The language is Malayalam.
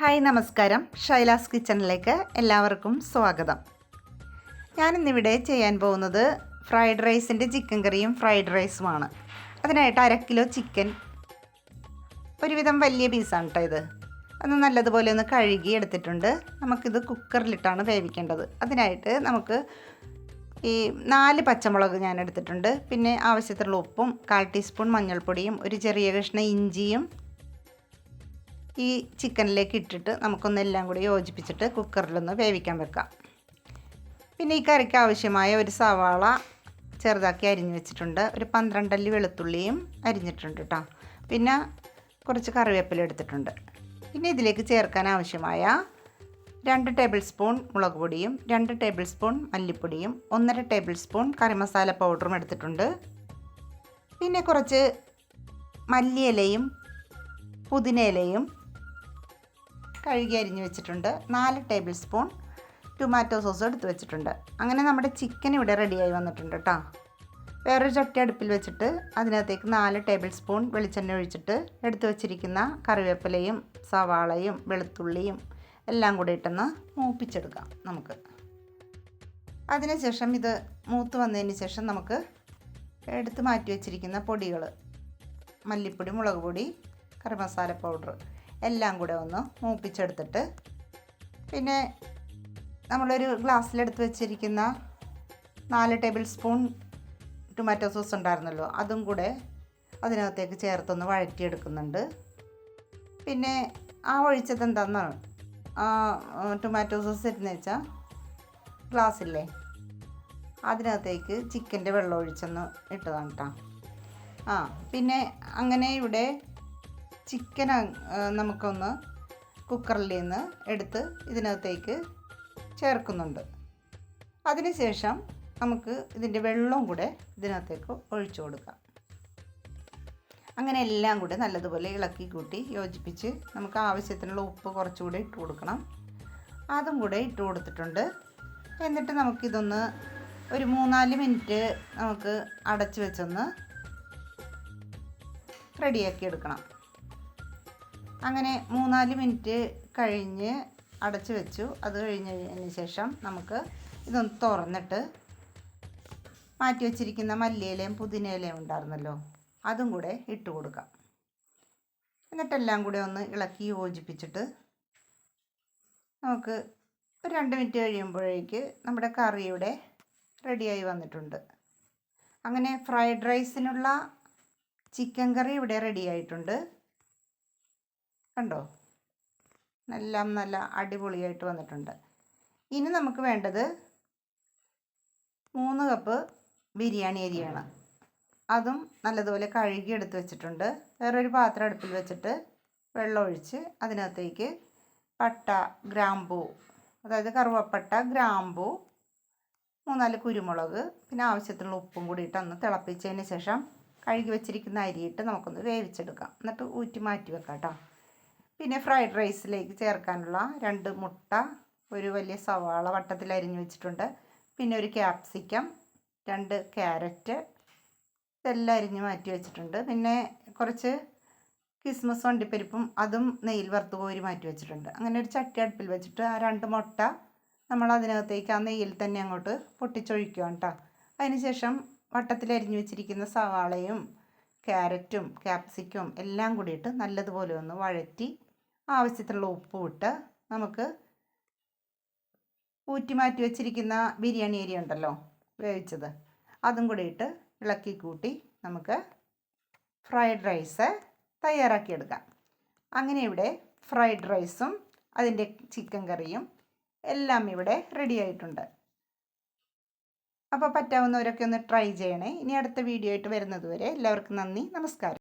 ഹായ് നമസ്കാരം. ഷൈലാസ് കിച്ചണിലേക്ക് എല്ലാവർക്കും സ്വാഗതം. ഞാനിന്നിവിടെ ചെയ്യാൻ പോകുന്നത് ഫ്രൈഡ് റൈസിന്റെ ചിക്കൻ കറിയും ഫ്രൈഡ് റൈസുമാണ്. അതിനായിട്ട് അര കിലോ ചിക്കൻ. ഒരുവിധം വലിയ പീസാണ് കേട്ടോ ഇത്. അത് നല്ലതുപോലെ ഒന്ന് കഴുകി എടുത്തിട്ടുണ്ട്. നമുക്കിത് കുക്കറിലിട്ടാണ് വേവിക്കേണ്ടത്. അതിനായിട്ട് നമുക്ക് ഈ നാല് പച്ചമുളക് ഞാൻ എടുത്തിട്ടുണ്ട്. പിന്നെ ആവശ്യത്തിനുള്ള ഉപ്പും കാൽ ടീസ്പൂൺ മഞ്ഞൾപ്പൊടിയും ഒരു ചെറിയ കഷ്ണം ഇഞ്ചിയും ഈ ചിക്കനിലേക്ക് ഇട്ടിട്ട് നമുക്കൊന്ന് എല്ലാം കൂടി യോജിപ്പിച്ചിട്ട് കുക്കറിലൊന്ന് വേവിക്കാൻ വെക്കാം. പിന്നെ ഈ കറിക്ക് ആവശ്യമായ ഒരു സവാള ചെറുതാക്കി അരിഞ്ഞു വെച്ചിട്ടുണ്ട്. ഒരു പന്ത്രണ്ടല്ലി വെളുത്തുള്ളിയും അരിഞ്ഞിട്ടുണ്ട് കേട്ടോ പിന്നെ കുറച്ച് കറിവേപ്പില എടുത്തിട്ടുണ്ട്. പിന്നെ ഇതിലേക്ക് ചേർക്കാൻ ആവശ്യമായ രണ്ട് ടേബിൾ സ്പൂൺ മുളക് പൊടിയും രണ്ട് ടേബിൾ സ്പൂൺ മല്ലിപ്പൊടിയും ഒന്നര ടേബിൾ സ്പൂൺ കറി മസാല പൗഡറും എടുത്തിട്ടുണ്ട്. പിന്നെ കുറച്ച് മല്ലിയിലയും പുതിനയിലയും കഴുകി അരിഞ്ഞ് വെച്ചിട്ടുണ്ട്. നാല് ടേബിൾ സ്പൂൺ ടൊമാറ്റോ സോസ് എടുത്ത് വെച്ചിട്ടുണ്ട്. അങ്ങനെ നമ്മുടെ ചിക്കൻ ഇവിടെ റെഡിയായി വന്നിട്ടുണ്ട് കേട്ടോ വേറൊരു ചട്ടി അടുപ്പിൽ വെച്ചിട്ട് അതിനകത്തേക്ക് നാല് ടേബിൾ സ്പൂൺ വെളിച്ചെണ്ണ ഒഴിച്ചിട്ട് എടുത്തു വെച്ചിരിക്കുന്ന കറിവേപ്പിലയും സവാളയും വെളുത്തുള്ളിയും എല്ലാം കൂടി ഇട്ടെന്ന് മൂപ്പിച്ചെടുക്കാം നമുക്ക്. അതിനുശേഷം ഇത് മൂത്ത് വന്നതിന് ശേഷം നമുക്ക് എടുത്ത് മാറ്റി വെച്ചിരിക്കുന്ന പൊടികൾ മല്ലിപ്പൊടി മുളക് പൊടി കറി മസാല പൗഡർ. എല്ലാം കൂടെ ഒന്ന് മൂപ്പിച്ചെടുത്തിട്ട് പിന്നെ നമ്മളൊരു ഗ്ലാസ്സിലെടുത്ത് വെച്ചിരിക്കുന്ന നാല് ടേബിൾ സ്പൂൺ ടൊമാറ്റോ സോസ് ഉണ്ടായിരുന്നല്ലോ അതും കൂടെ അതിനകത്തേക്ക് ചേർത്തൊന്ന് വഴറ്റിയെടുക്കുന്നുണ്ട്. പിന്നെ ആ ഒഴിച്ചത് എന്താണെന്നാണ് ആ ടൊമാറ്റോ സോസ് ഇരുന്ന് വെച്ചാൽ ഗ്ലാസ്സില്ലേ അതിനകത്തേക്ക് ചിക്കന്റെ വെള്ളം ഒഴിച്ചൊന്ന് ഇട്ടതാണ് കേട്ടോ ആ പിന്നെ അങ്ങനെ ഇവിടെ ചിക്കൻ നമുക്കൊന്ന് കുക്കറിൽ നിന്ന് എടുത്ത് ഇതിനകത്തേക്ക് ചേർക്കുന്നുണ്ട്. അതിനുശേഷം നമുക്ക് ഇതിന്റെ വെള്ളവും കൂടെ ഇതിനകത്തേക്ക് ഒഴിച്ചു കൊടുക്കാം. അങ്ങനെ എല്ലാം കൂടെ നല്ലതുപോലെ ഇളക്കി കൂട്ടി യോജിപ്പിച്ച് നമുക്ക് ആവശ്യത്തിനുള്ള ഉപ്പ് കുറച്ചുകൂടെ ഇട്ട് കൊടുക്കണം. അതും കൂടെ ഇട്ട് കൊടുത്തിട്ടുണ്ട്. എന്നിട്ട് നമുക്കിതൊന്ന് ഒരു മൂന്നാൽ മിനിറ്റ് നമുക്ക് അടച്ചു വെച്ചൊന്ന് റെഡിയാക്കി എടുക്കണം. അങ്ങനെ മൂന്നാൽ മിനിറ്റ് കഴിഞ്ഞ് അടച്ച് വെച്ചു. അത് കഴിഞ്ഞതിന് ശേഷം നമുക്ക് ഇതൊന്ന് തുറന്നിട്ട് മാറ്റി വച്ചിരിക്കുന്ന മല്ലിയിലയും പുതിനയിലയും ഉണ്ടായിരുന്നല്ലോ അതും കൂടെ ഇട്ട് കൊടുക്കാം. എന്നിട്ടെല്ലാം കൂടെ ഒന്ന് ഇളക്കി യോജിപ്പിച്ചിട്ട് നമുക്ക് ഒരു രണ്ട് മിനിറ്റ് കഴിയുമ്പോഴേക്ക് നമ്മുടെ കറിയുടെ റെഡിയായി വന്നിട്ടുണ്ട്. അങ്ങനെ ഫ്രൈഡ് റൈസിനുള്ള ചിക്കൻ കറി ഇവിടെ റെഡി ആയിട്ടുണ്ട് കണ്ടോ? എല്ലാം നല്ല അടിപൊളിയായിട്ട് വന്നിട്ടുണ്ട്. ഇനി നമുക്ക് വേണ്ടത് മൂന്ന് കപ്പ് ബിരിയാണി അരിയാണ്. അതും നല്ലതുപോലെ കഴുകി എടുത്ത് വെച്ചിട്ടുണ്ട്. വേറൊരു പാത്രം അടുപ്പിൽ വെച്ചിട്ട് വെള്ളം ഒഴിച്ച് അതിനകത്തേക്ക് പട്ട ഗ്രാമ്പൂ അതായത് കറുവപ്പട്ട ഗ്രാമ്പൂ മൂന്നാൽ കുരുമുളക് പിന്നെ ആവശ്യത്തിനുള്ള ഉപ്പും കൂടി ഇട്ട് ഒന്ന് തിളപ്പിച്ചതിന് ശേഷം കഴുകി വെച്ചിരിക്കുന്ന അരിയിട്ട് നമുക്കൊന്ന് വേവിച്ചെടുക്കാം. എന്നിട്ട് ഊറ്റി മാറ്റി വെക്കാം കേട്ടോ പിന്നെ ഫ്രൈഡ് റൈസിലേക്ക് ചേർക്കാനുള്ള രണ്ട് മുട്ട ഒരു വലിയ സവാള വട്ടത്തിൽ അരിഞ്ഞു വെച്ചിട്ടുണ്ട്. പിന്നെ ഒരു ക്യാപ്സിക്കം രണ്ട് ക്യാരറ്റ് ഇതെല്ലാം അരിഞ്ഞ് മാറ്റി വെച്ചിട്ടുണ്ട്. പിന്നെ കുറച്ച് കിസ്മസ് വണ്ടിപ്പരിപ്പും അതും നെയ്യിൽ വറുത്ത് കോരി മാറ്റി വെച്ചിട്ടുണ്ട്. അങ്ങനെ ഒരു ചട്ടി അടുപ്പിൽ വെച്ചിട്ട് ആ രണ്ട് മുട്ട നമ്മൾ അതിനകത്തേക്ക് ആ നെയ്യിൽ തന്നെ അങ്ങോട്ട് പൊട്ടിച്ചൊഴിക്കുക കേട്ടോ അതിനുശേഷം വട്ടത്തിൽ അരിഞ്ഞു വെച്ചിരിക്കുന്ന സവാളയും ക്യാരറ്റും ക്യാപ്സിക്കും എല്ലാം കൂടിയിട്ട് നല്ലതുപോലെ ഒന്ന് വഴറ്റി ആവശ്യത്തിനുള്ള ഉപ്പും ഇട്ട് നമുക്ക് ഊറ്റി മാറ്റി വെച്ചിരിക്കുന്ന ബിരിയാണി അരി ഉണ്ടല്ലോ വേവിച്ചത്. അതും കൂടി ഇട്ട് ഇളക്കി കൂട്ടി നമുക്ക് ഫ്രൈഡ് റൈസ് തയ്യാറാക്കിയെടുക്കാം അങ്ങനെ ഇവിടെ ഫ്രൈഡ് റൈസും അതിന്റെ ചിക്കൻ കറിയും എല്ലാം ഇവിടെ റെഡി ആയിട്ടുണ്ട്. അപ്പോൾ പറ്റാവുന്നവരൊക്കെ ഒന്ന് ട്രൈ ചെയ്യണേ. ഇനി അടുത്ത വീഡിയോ ആയിട്ട് വരുന്നത് വരെ എല്ലാവർക്കും നന്ദി നമസ്കാരം.